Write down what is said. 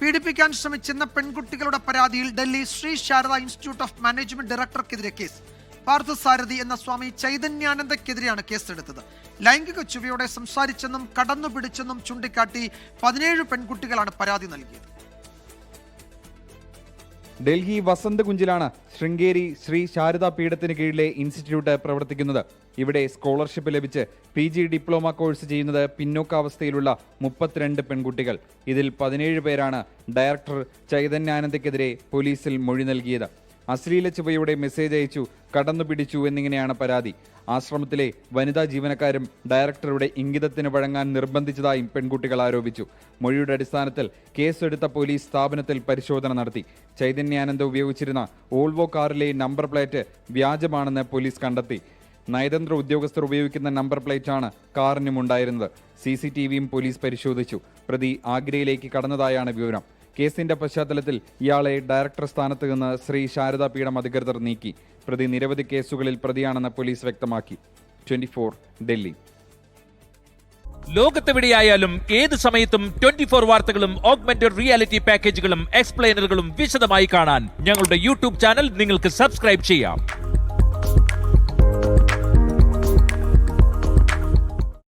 പീഡിപ്പിക്കാൻ ശ്രമിച്ചെന്ന പെൺകുട്ടികളുടെ പരാതിയിൽ Delhi Shri Sharada institute of management ഡയറക്ടർക്കെതിരെ case. Parthasarathy എന്ന സ്വാമി ചൈതന്യാനന്ദക്കെതിരെയാണ് കേസെടുത്തത്. ലൈംഗിക ചുവയോടെ സംസാരിച്ചെന്നും കടന്നുപിടിച്ചെന്നും ചൂണ്ടിക്കാട്ടി പതിനേഴ് പെൺകുട്ടികളാണ് പരാതി നൽകിയത്. ഡൽഹി വസന്ത് കുഞ്ചിലാണ് ശൃംഗേരി ശ്രീ ശാരദാ പീഠത്തിന് കീഴിലെ ഇൻസ്റ്റിറ്റ്യൂട്ട് പ്രവർത്തിക്കുന്നത്. ഇവിടെ സ്കോളർഷിപ്പ് ലഭിച്ച് പി ജി ഡിപ്ലോമ കോഴ്സ് ചെയ്യുന്നത് പിന്നോക്കാവസ്ഥയിലുള്ള മുപ്പത്തിരണ്ട് പെൺകുട്ടികൾ. ഇതിൽ പതിനേഴ് പേരാണ് ഡയറക്ടർ ചൈതന്യാനന്ദയ്ക്കെതിരെ പോലീസിൽ മൊഴി നൽകിയത്. അശ്ലീല ചുവയുടെ മെസ്സേജ് അയച്ചു കടന്നു പിടിച്ചു എന്നിങ്ങനെയാണ് പരാതി. ആശ്രമത്തിലെ വനിതാ ജീവനക്കാരും ഡയറക്ടറുടെ ഇംഗിതത്തിന് വഴങ്ങാൻ നിർബന്ധിച്ചതായും പെൺകുട്ടികൾ ആരോപിച്ചു. മൊഴിയുടെ അടിസ്ഥാനത്തിൽ കേസെടുത്ത പോലീസ് സ്ഥാപനത്തിൽ പരിശോധന നടത്തി. ചൈതന്യാനന്ദ ഉപയോഗിച്ചിരുന്ന ഓൾവോ കാറിലെ നമ്പർ പ്ലേറ്റ് വ്യാജമാണെന്ന് പോലീസ് കണ്ടെത്തി. നയതന്ത്ര ഉദ്യോഗസ്ഥർ ഉപയോഗിക്കുന്ന നമ്പർ പ്ലേറ്റാണ് കാറിനുമുണ്ടായിരുന്നത്. സി സി ടി വിയും പോലീസ് പരിശോധിച്ചു. പ്രതി ആഗ്രയിലേക്ക് കടന്നതായാണ് വിവരം. കേസിന്റെ പശ്ചാത്തലത്തിൽ ഇയാളെ ഡയറക്ടർ സ്ഥാനത്ത് നിന്ന് ശ്രീ ശാരദാ പീഠം അധികൃതർ നീക്കി. പ്രതി നിരവധി കേസുകളിൽ പ്രതിയാണെന്ന് പോലീസ് വ്യക്തമാക്കി. ട്വന്റി ഡൽഹി. ലോകത്തെവിടെയായാലും ഏത് സമയത്തും ട്വന്റി ഫോർ വാർത്തകളും ഓഗ്മെന്റഡ് റിയാലിറ്റി പാക്കേജുകളും എക്സ്പ്ലെയിനറുകളും വിശദമായി കാണാൻ ഞങ്ങളുടെ യൂട്യൂബ് ചാനൽ നിങ്ങൾക്ക് സബ്സ്ക്രൈബ് ചെയ്യാം.